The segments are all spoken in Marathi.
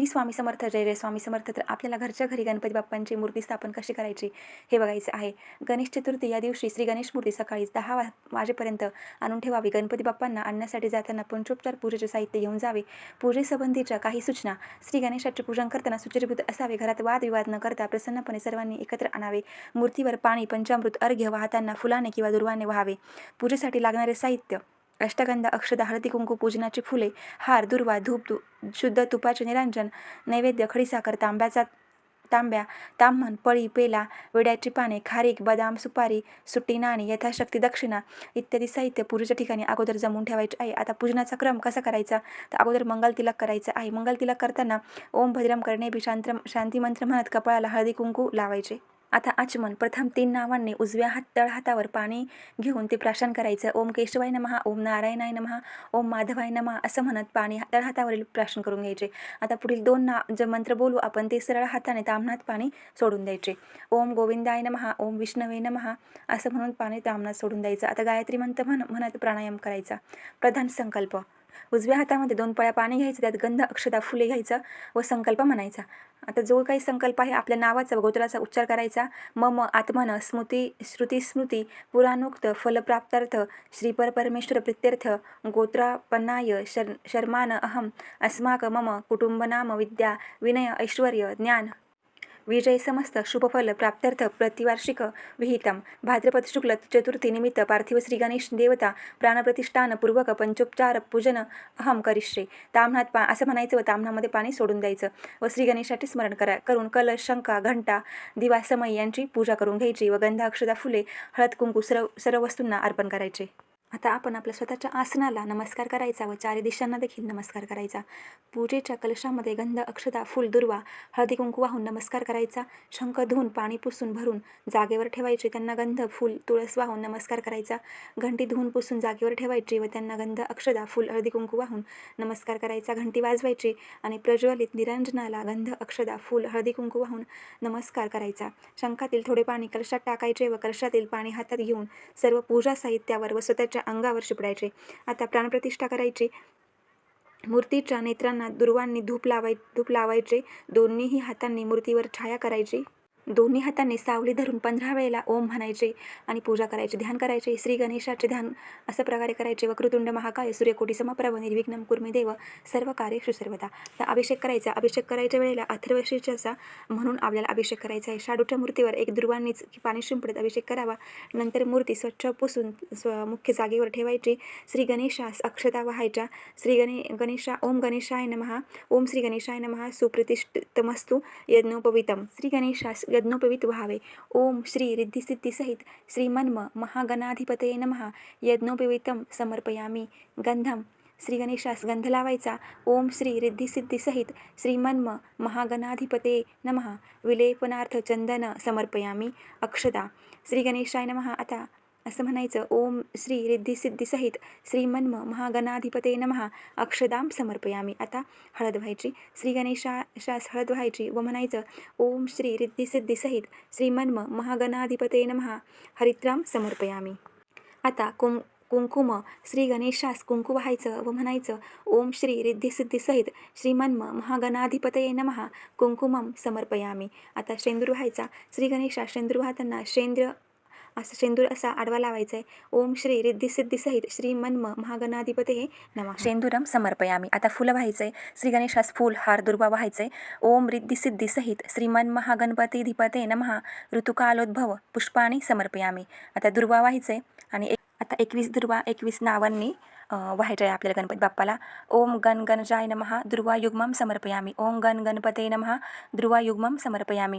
श्री स्वामी समर्थ जय जय स्वामी समर्थ. तर आपल्याला घरच्या घरी गणपती बाप्पांची मूर्ती स्थापन कशी करायची हे बघायचं आहे. गणेश चतुर्थी या दिवशी श्री गणेश मूर्ती सकाळी दहा वा वाजेपर्यंत आणून ठेवावी. गणपती बाप्पांना आणण्यासाठी जाताना पंचोपचार पूजेचे साहित्य घेऊन जावे. पूजेसंबंधीच्या काही सूचना श्री गणेशाचे पूजन करताना सुचिरभूत असावे. घरात वादविवाद न करता प्रसन्नपणे सर्वांनी एकत्र आणावे. मूर्तीवर पाणी पंचामृत अर्घ्य वाहताना फुलाने किंवा दुर्वाने व्हावे. पूजेसाठी लागणारे साहित्य अष्टगंध अक्षद हळदी कुंकू पूजनाची फुले हार दुर्वा धूप तु शुद्ध तुपाचे निरांजन नैवेद्य खडीसाखर तांब्याचा तांब्या ताम्हण पळी पेला विड्याची पाने खारीक बदाम सुपारी सुट्टी नाणी यथाशक्ती दक्षिणा इत्यादी साहित्य पूजेच्या ठिकाणी अगोदर जमून ठेवायचे. आहे आता पूजनाचा क्रम कसा करायचा? तर अगोदर मंगल तिलक करायचं. आहे मंगल तिलक करताना ओम भद्रम करणे बी शांत्र मंत्र म्हणत कपाळाला हळदी कुंकू लावायचे. आता आचमन प्रथम तीन नावांनी उजव्या हात तळ हातावर पाणी घेऊन ते प्राशन करायचं. ओम केशवाय नमहा ओम नारायणाय नमहा ओम माधवाय नमहा असं म्हणत पाणी तळ हातावरील प्राशन करून घ्यायचे. आता पुढील दोन ना जे मंत्र बोलू आपण ते सरळ हाताने तामणात पाणी सोडून द्यायचे. ओम गोविंदाय नमहा ओम विष्णवे नमहा असं म्हणून पाणी तामणात सोडून द्यायचं. आता गायत्री मंत्र म्हण म्हणत प्राणायाम करायचा. प्रधान संकल्प. उजव्या हातामध्ये दोन पळ्या पाणी घ्यायचं त्यात गंध अक्षदा फुले घ्यायचं व संकल्प म्हणायचा. आता जो काही संकल्प आहे आपल्या नावाचा व गोत्राचा उच्चार करायचा मम आत्मन स्मृती श्रुती स्मृती पुराणोक्त फलप्राप्तार्थ श्रीपर परमेश्वर प्रित्यर्थ गोत्रापन्नाय शर शर्मान अहम अस्माक मम कुटुंबनाम विद्या विनय ऐश्वर्य ज्ञान विजय समस्त शुभफल प्राप्त्यर्थ प्रतिवार्षिक विहितम. भाद्रपद शुक्ल चतुर्थीनिमित्त पार्थिव श्री गणेश देवता प्राणप्रतिष्ठान पूर्वक पंचोपचार पूजन अहम करिष्ये. तामणात पा असं म्हणायचं व ताम्हामध्ये पाणी सोडून द्यायचं व श्री गणेशाचे स्मरण करा. करून कलश शंका घंटा दिवा समय यांची पूजा करून घ्यायची व गंधा अक्षदा फुले हळद कुंकू सर्व सर्व वस्तूंना अर्पण करायचे. आता आपण आपल्या स्वतःच्या आसनाला नमस्कार करायचा व चारी दिशांना देखील नमस्कार करायचा. पूजेच्या कलशामध्ये गंध अक्षता फुल दुर्वा हळदी कुंकू वाहून नमस्कार करायचा. शंख धुवून पाणी पुसून भरून जागेवर ठेवायचे. त्यांना गंध फुल तुळस वाहून नमस्कार करायचा. घंटी धुवून पुसून जागेवर ठेवायची व त्यांना गंध अक्षदा फुल हळदी कुंकू वाहून नमस्कार करायचा. घंटी वाजवायची आणि प्रज्वलित निरंजनाला गंध अक्षदा फुल हळदी कुंकू वाहून नमस्कार करायचा. शंखातील थोडे पाणी कलशात टाकायचे व कलशातील पाणी हातात घेऊन सर्व पूजा साहित्यावर व स्वतःच्या अंगावर शिपडायचे. आता प्राणप्रतिष्ठा करायची. मूर्तीच्या नेत्रांना दुर्वांनी धूप लावाय धूप लावायचे. दोन्हीही हातांनी मूर्तीवर छाया करायची. दोन्ही हातांनी सावली धरून पंधरा वेळेला ओम म्हणायचे आणि पूजा करायचे ध्यान करायचे श्री गणेशाचे ध्यान असं प्रकारे करायचे. वक्रतुंड महाकाय सूर्यकोटी समप्रभ निर्विघ्नम कुर्मीदेव सर्व कार्य सुसर्वदा. तर अभिषेक करायचा. अभिषेक करायच्या वेळेला अथर्वशीचा म्हणून आपल्याला अभिषेक करायचा आहे. शाडूच्या मूर्तीवर एक दुर्वांनीच पाणी शिंपडत अभिषेक करावा. नंतर मूर्ती स्वच्छ पुसून स्व मुख्य जागेवर ठेवायची. श्री गणेशास अक्षता व्हायच्या. श्री गणे गणेशा ओम गणेशाय नमहा. ओम श्री गणेशाय नमहा. सुप्रतिष्ठितमस्तु यज्ञोपवितम. श्री गणेशास यज्ञोपवित व्हावे ओम श्री रिद्धिसिद्धीसहित श्रीमन्म महागणाधिपतये नमः। यज्ञोपवितम समर्पयामी। गंधम श्री गणेशास गंध लावायचा। ओम श्री रिद्धिसिद्धीसहित श्रीमन्म महागणाधिपते नमः। विलेपनार्थ चंदन समर्पयामी। अक्षदा श्री गणेशाय नमः। आता असं म्हणायचं. ओम श्री रिद्धिसिद्धीसहित श्रीमन्म महागणाधिपते नमः. अक्षदाम समर्पयामी. आता हळद व्हायची. श्री गणेशाशास हळद व्हायची व म्हणायचं ओम श्री रिद्धिसिद्धीसहित श्रीमन्म महागणाधिपते नमः. हरित्राम समर्पयामी. आता कुं कुंकुम श्री गणेशास कुंकू व्हायचं व म्हणायचं ओम श्री रिद्धिसिद्धीसहित श्रीमन्म महागणाधिपतये नमः. कुंकुमम समर्पयामी. आता शेंदूर व्हायचा. श्री गणेशा शेंदूर वाहताना शेंद्र असं शेंदूर असा आडवा लावायचा आहे ओम श्री रिद्धिसिद्धीसहित श्री मन्म महागणाधिपते हे नमा. शेंदुरम समर्पयामी. आता फुलं व्हायचं आहे श्री गणेशास फूल हार दुर्वा व्हायचं आहे ओम सहित श्रीमन महागणपती धिपते नमहा ऋतुकालोद्भव पुष्पाणी समर्पयामी. आता दुर्वा व्हायचं आहे आणि एक आता एकवीस दुर्वा एकवीस नावांनी व्हायचं आहे आपल्याला गणपती बाप्पाला. ओम गण गणजाय नमहा ध्रुवायुग्मम समर्पयामी. ओम गण गणपते नमहा ध्रुवायुग्मम समर्पयामी.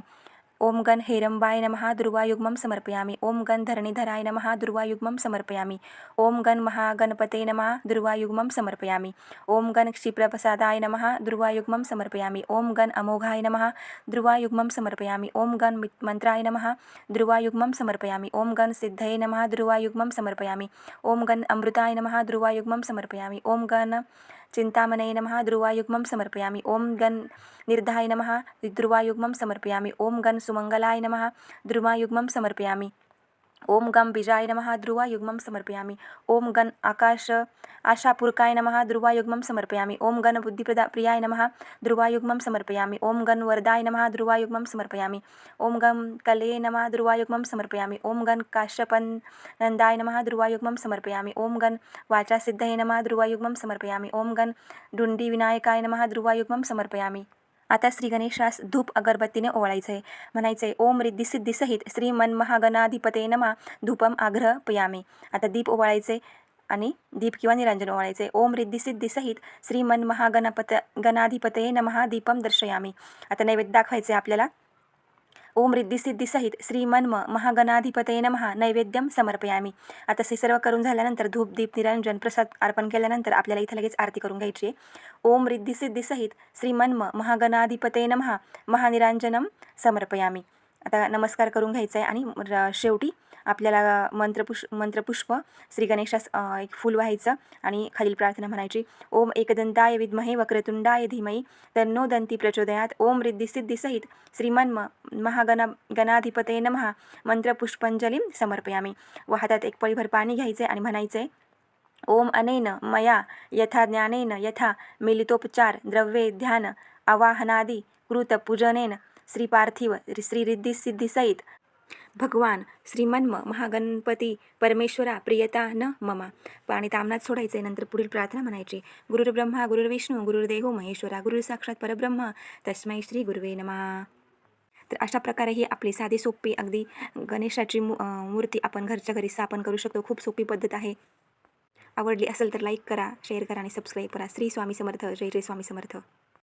ओम गण हेरंबाय नमः दुर्वायुग्मं समर्पयामि ओम गण धरणीधराय नमः दुर्वायुग्मं समर्पयामि ओम गण महागणपते नमः दुर्वायुग्मं समर्पयामि ओम गण क्षिप्रप्रसादाय नमः दुर्वायुग्मं समर्पयामि ओम गण अमोघाय नमः दुर्वायुग्मं समर्पयामि ओम गण मंत्राय नमः दुर्वायुग्मं समर्पयामि ओम गण सिद्धये नमः दुर्वायुग्मं समर्पयामि ओम गण अमृताय नमः दुर्वायुग्मं समर्पयामि ओम गण चिन्तामनये नमः ध्रुवायुग्मं समर्पयामि। ॐ गन् निर्धाय नमः ध्रुवायुग्मं समर्पयामि। ॐ गन् सुमङ्गलाय नमः ध्रुवायुग्मं समर्पयामि। ओम गम बीजाय नमः ध्रुवायुग्मं समर्पयामि। ओम गण आकाश आशापूर्काय नमः ध्रुवायुग्मं समर्पयामि। ओम गण बुद्धिप्रदा प्रियाय नमः ध्रुवायुग्मं समर्पयामि। ओम गण वरदाय नमः ध्रुवायुग्मं समर्पयामि। ओम गम कले नमः ध्रुवायुग्मं समर्पयामि। ओम गण काश्यपन नंदाय नमः ध्रुवायुग्मं समर्पयामि। ओम गण वाचासिद्धये नमः ध्रुवायुग्मं समर्पयामि। ओम गण डुंडी विनायकाय नमः ध्रुवायुग्मं समर्पयामि। आता श्री गणेशास धूप अगरबत्तीने ओवाळायचं आहे म्हणायचे ओम रिद्धी सिद्धी सहित श्री मन महागणाधिपते नमा. धूपम आग्रह पयामी. आता दीप ओवाळायचे आणि दीप किंवा निरंजन ओवाळायचे ओम रिद्धी सिद्धी सहित श्री मन महागणपत गणाधिपते नमहा दीपम दर्शयामी. आता नैवेद्य दाखवायचे आपल्याला. ओम रिद्धी सिद्धी सहित श्री मन्म महागणाधिपतये नमः. नैवेद्यम समर्पयामी. आता हे सर्व करून झाल्यानंतर धूप दीप निरंजन प्रसाद अर्पण केल्यानंतर आपल्याला इथं लगेच आरती करून घ्यायची आहे. ओम रिद्धी सिद्धी सहित श्री मन्म महागणाधिपतये नमः. महानिरांजनम समर्पयामी. आता नमस्कार करून घ्यायचा आहे आणि शेवटी आपल्याला मंत्रपुष मंत्रपुष्प श्री गणेशास एक फूल व्हायचं आणि खालील प्रार्थना म्हणायची. ओम एकदंताय विद्महे वक्रतुंडाय धीमही तन्नो दंती प्रचोदयात. ओम रिद्धी सिद्धी सहित श्रीमन्म महागणा गणाधिपते नमहा मंत्रपुष्पांजलीं समर्पयामी. व हातात एक पळीभर पाणी घ्यायचे आणि म्हणायचे ओम अनेन मया यथा ज्ञानेन यथा मिलितोपचार द्रव्ये ध्यान आवाहनादि कृत पूजनेन श्रीपार्थिव श्रीरिद्धी सिद्धीसहित भगवान श्रीमन्म महागणपती परमेश्वरा प्रियता न ममा. पाणी तामनात सोडायचे नंतर पुढील प्रार्थना म्हणायची. गुरुर्ब्रह्मा गुरुर्विष्णू गुरुर्देहो महेश्वरा गुरुसाक्षात साक्षात परब्रह्म. तस्मै श्री गुरुवे नमा. तर अशा प्रकारे ही आपली साधी सोपी अगदी गणेशाची मू मूर्ती आपण घरच्या घरी स्थापन करू शकतो. खूप सोपी पद्धत आहे. आवडली असेल तर लाईक करा शेअर करा आणि सबस्क्राईब करा. श्री स्वामी समर्थ. जय जय स्वामी समर्थ.